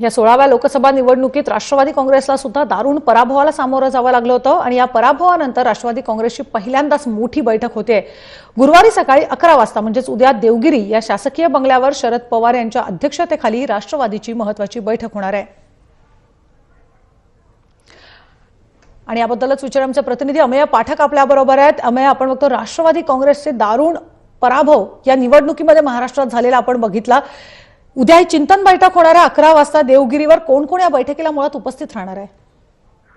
या सोळाव्या लोकसभा निवडणुकीत राष्ट्रवादी काँग्रेसला सुद्धा दारुण पराभवाला सामोरं जावं लागलं होतं आणि या पराभवानंतर राष्ट्रवादी काँग्रेसची पहिल्यांदाच मोठी बैठक होते. गुरुवारी सकाळी अकरा वाजता म्हणजेच उद्या देवगिरी या शासकीय बंगल्यावर शरद पवार यांच्या अध्यक्षतेखाली राष्ट्रवादीची महत्वाची बैठक होणार आहे. आणि याबद्दलच विचार आमचे प्रतिनिधी अमेय पाठक आपल्याबरोबर आहेत. अमेय आपण बघतो राष्ट्रवादी काँग्रेसचे दारुण पराभव या निवडणुकीमध्ये महाराष्ट्रात झालेला आपण बघितला. उद्या ही चिंतन बैठक होणार आहे. अकरा वाजता देवगिरीवर कोण कोण या बैठकीला मुळात उपस्थित राहणार आहे?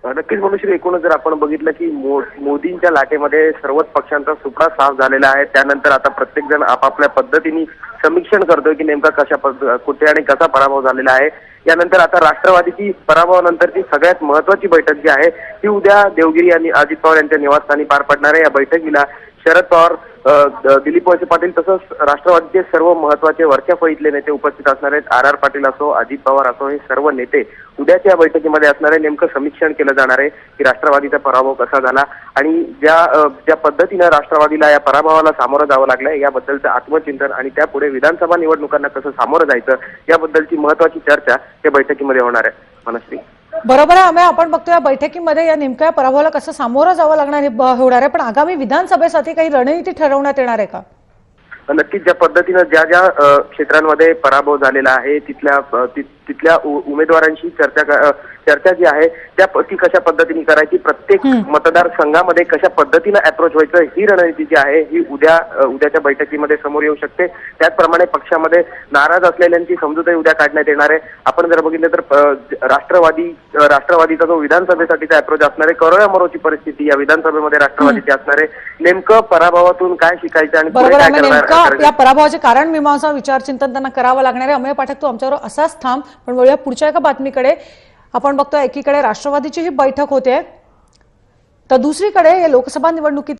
नक्कीच मनुष्य एकूणच जर आपण बघितलं की मो- मोदींच्या लाटेमध्ये सर्वच पक्षांचा सुपडा साफ झालेला आहे. त्यानंतर आता प्रत्येक जण आपापल्या पद्धतीने समीक्षण करतोय की नेमका कशा कुठे आणि कसा पराभव झालेला आहे. यानंतर आता राष्ट्रवादीची पराभवानंतरची सगळ्यात महत्वाची बैठक जी आहे ती उद्या देवगिरी आणि अजित पवार यांच्या निवासस्थानी पार पडणार आहे. या बैठकीला शरद पवार दिलीप वळसे पाटील तसंच राष्ट्रवादीचे सर्व महत्त्वाचे वरच्या फळीतले नेते उपस्थित असणार आहेत. आर आर पाटील असो अजित पवार असो हे सर्व नेते उद्याच्या या बैठकीमध्ये असणार आहे नेमकं समीक्षण केलं जाणार आहे की राष्ट्रवादीचा पराभव कसा झाला आणि ज्या ज्या पद्धतीनं राष्ट्रवादीला या पराभवाला सामोरं जावं लागलंय याबद्दलचं आत्मचिंतन आणि त्यापुढे विधानसभा निवडणुकांना कसं सामोरं जायचं याबद्दलची महत्वाची चर्चा या बैठकीमध्ये होणार आहे. मनश्री. बरोबर आहे आम्ही आपण बघतो या बैठकीमध्ये या नेमक्या पराभवाला कसं सामोरं जावं लागणार हे होणार आहे पण आगामी विधानसभेसाठी काही रणनीती ठरवण्यात येणार आहे का? नक्कीच ज्या पद्धतीनं ज्या ज्या क्षेत्रांमध्ये पराभव झालेला आहे तिथल्या तिथल्या उमेदवारांशी चर्चा चर्चा जी आहे त्या ती कशा पद्धतीने करायची? प्रत्येक मतदारसंघामध्ये कशा पद्धतीनं अप्रोच व्हायचं? ही रणनीती जी आहे ही उद्या उद्याच्या बैठकीमध्ये समोर येऊ शकते. त्याचप्रमाणे पक्षामध्ये नाराज असलेल्यांची समजूतही उद्या काढण्यात येणार आहे. आपण जर बघितलं तर राष्ट्रवादी राष्ट्रवादीचा जो विधानसभेसाठीचा अप्रोच असणार आहे करोळ्यामरोची परिस्थिती या विधानसभेमध्ये राष्ट्रवादीची असणार आहे. नेमकं पराभवातून काय शिकायचं आणि काय करणार नेमका या पराभवाचे कारण मीमांसा विचारचिंतन त्यांना करावं लागणार आहे. अमेय पाठक तू आमच्यावर असाच थांब पण वळूया पुढच्या एका बातमीकडे. आपण बघतो एकीकडे राष्ट्रवादीची ही बैठक होते. तर दुसरीकडे या लोकसभा निवडणुकीत